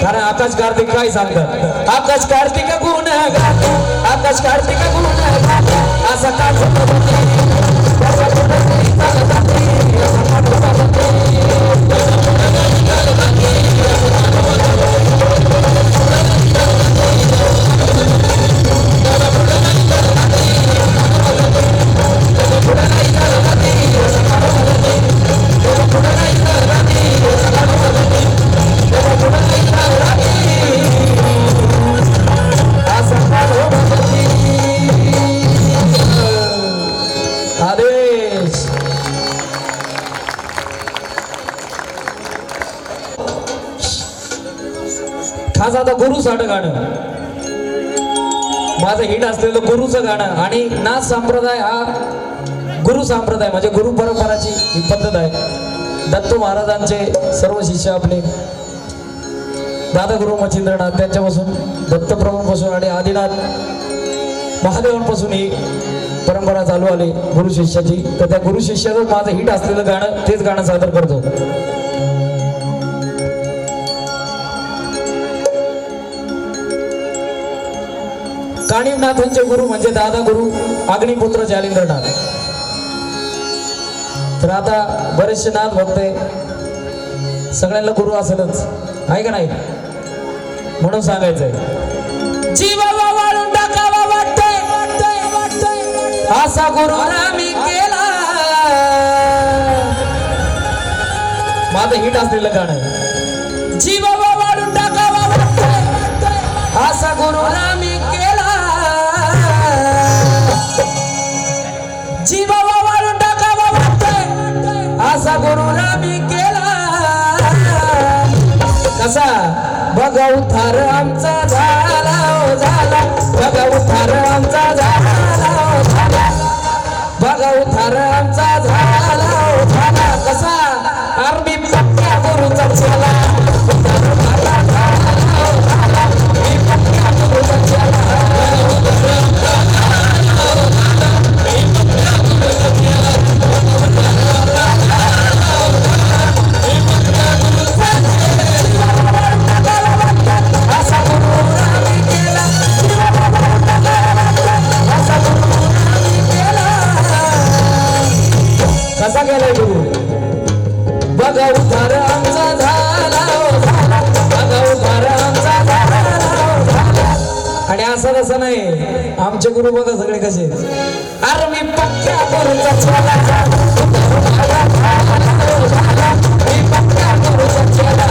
कारण आकाश कार्तिक काय सांगतात आकाश कार्तिक गुण गाते आकाश कार्तिक गुण गाते असा का खास आता गुरुसाठ गाणं. माझं हिट असलेलं गुरुचं गाणं आणि नाच संप्रदाय हा गुरु संप्रदाय म्हणजे गुरु परंपराची ही पद्धत आहे. दत्तू महाराजांचे सर्व शिष्य आपले दादा गुरु मच्छिंद्रनाथ त्यांच्यापासून दत्तप्रभूंपासून आणि आदिनाथ महादेवांपासून ही परंपरा चालू आली गुरु शिष्याची. तर त्या गुरु शिष्याचं माझं हिट असलेलं गाणं तेच गाणं सादर करतो. काणीनाथांचे गुरु म्हणजे दादा गुरु अग्निपुत्र जालिंद्रनाथ. तर आता बरेचसे नाथ भक्त आहे. सगळ्यांना गुरु असेलच. आहे का नाही? म्हणून सांगायचंय. जीवावा वाळून टाकावा वाटतंय. वाटतंय वाटतंय असा गुरु आम्ही केला. माझं हिट असलेलं गाणं जीवावा वाळून टाकावा वाटतंय. असा गुरु आम्ही वाटतंय मी केला. कसा? बघा उद्धार आमचा झाला हो झाला. बघा उद्धार आमचा झाला हो झाला. बघा उद्धार आमचा झाला हो झाला. कसा? आर्मी पक्क्या गुरुचा चला. आमचे गुरु बघा सगळे कसे अरे मी पक्क्या गुरुचा चला मी पक्क्या गुरुचा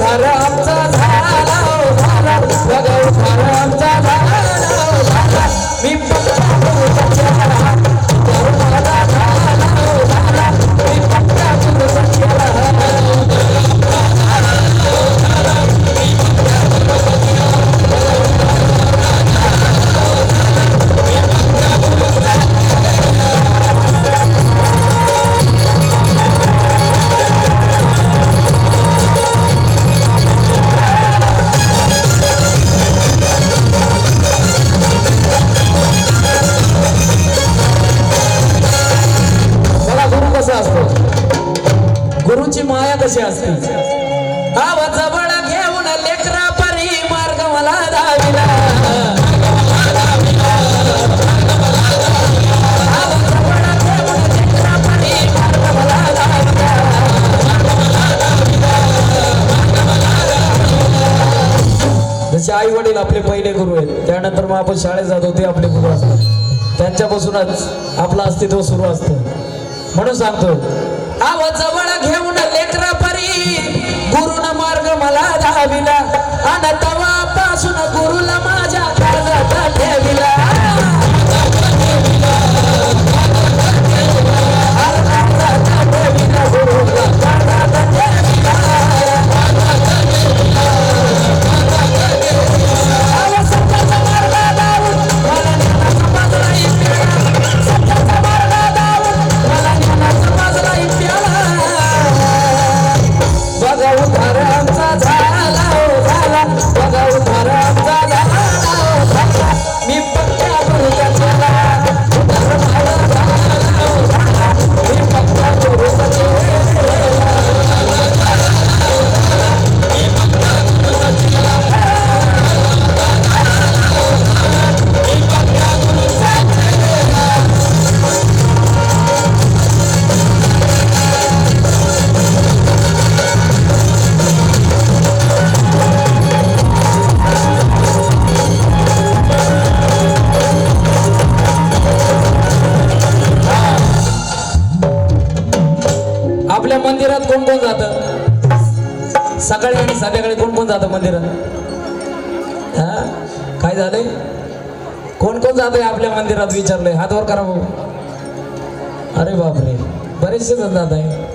बघा उद्धार माया कशी असते? मला जसे आई वडील आपले पहिले गुरु आहेत त्यानंतर मग आपण शाळेत जात होते आपले गुरु असतात. त्यांच्यापासूनच आपलं अस्तित्व सुरू असतं. म्हणून सांगतो आवाज मार्ग मला दाविला आणि तवापासून गुरुला मंदिरात कोण कोण जात? सकाळी आणि संध्याकाळी कोण कोण जात मंदिरात? हा? काय झालंय? कोण कोण जातंय आपल्या मंदिरात विचारलंय? हातवर करा भाऊ. अरे बापरे. बरेचसे जण जात आहे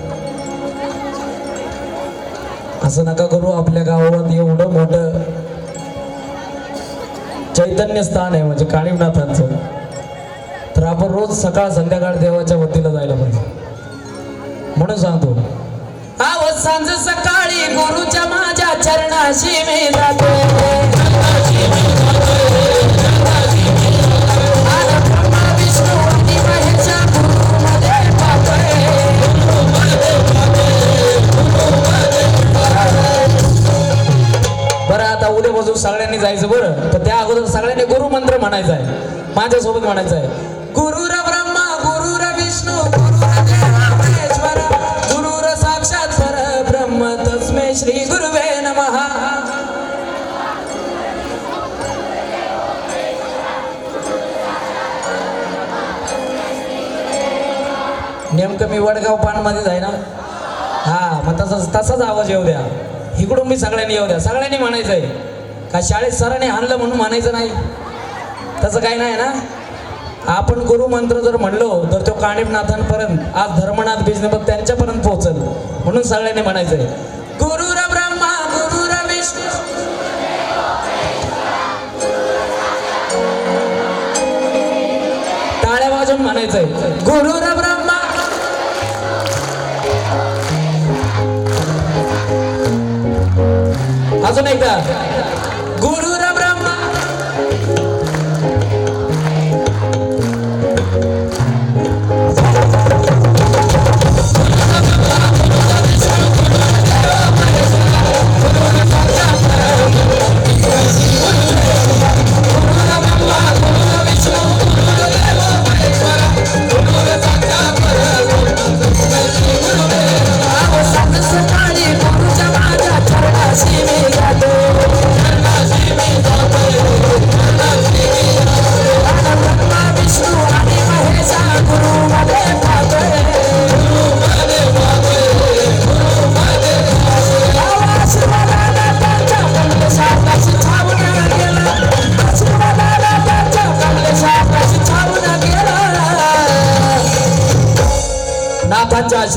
असं नका करू आपल्या गावात एवढं मोठं चैतन्य स्थान आहे म्हणजे काळीनाथांचं. तर आपण रोज सकाळ संध्याकाळ देवाच्या वतीला जायला पाहिजे. म्हणून सांगतो. आव सांज सकाळी गुरुच्या माझ्या चरणाशी मी जातो. उद्यापासून सगळ्यांनी जायचं बरं. तर त्या अगोदर सगळ्यांनी गुरु मंत्र म्हणायचा आहे. माझ्यासोबत म्हणायचं आहे. गुरुर नेमकं मी वडगाव पानमध्ये आहे ना? हा मग तसाच तसाच आवाज येऊ द्या. इकडून मी सगळ्यांनी येऊ द्या. सगळ्यांनी म्हणायचं आहे का शाळेत सरांनी आणलं म्हणून म्हणायचं नाही? तसं काही नाही ना? आपण गुरुमंत्र जर म्हणलो तर तो काणिपनाथांपर्यंत आज धर्मनाथ बिजनेबत त्यांच्यापर्यंत पोहोचल. म्हणून सगळ्यांनी म्हणायचं आहे गुरुर ब्रह्मा गुरुर विष्णू. टाळ्या वाजून म्हणायचंय. गुरुर अजून एकदा.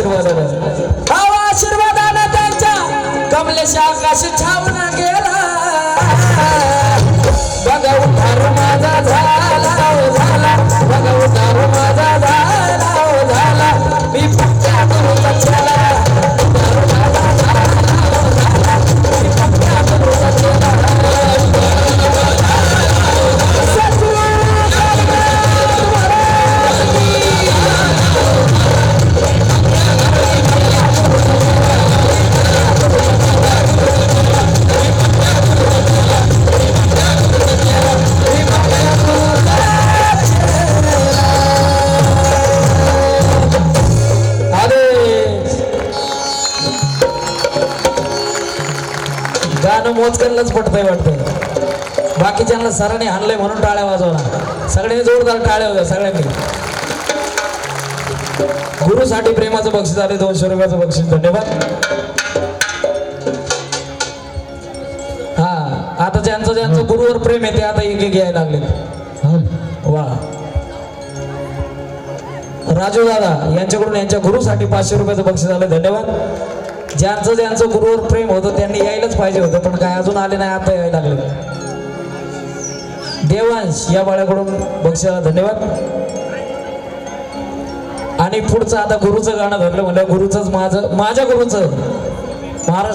आशीर्वादानं आशीर्वादानं त्यांच्या कमलेश आकाश छाव गाणं मोजकरलाच पडतंय वाटतंय बाकीच्यांना सरांनी आणलंय म्हणून टाळ्या वाजवणार. सगळ्यांनी जोरदार टाळ्या होत्या सगळ्यांनी. गुरुसाठी प्रेमाचं बक्षीस आले दोनशे रुपयाचं बक्षीस. धन्यवाद. हा आता ज्यांचं ज्यांचं गुरुवर प्रेम आहे ते आता एक एक घ्यायला लागले वा. राजू दादा यांच्याकडून यांच्या गुरुसाठी पाचशे रुपयाचं बक्षीस आलं धन्यवाद. ज्यांचं ज्यांचं गुरुवर प्रेम होतं त्यांनी यायलाच पाहिजे होतं पण काय अजून आले नाही आता यायला लागले. देवांश या बाळ्याकडून बक्षाला धन्यवाद. आणि पुढचं आता गुरुचं गाणं धरलं म्हणलं गुरुचंच माझं माझ्या गुरुचं. महाराष्ट्र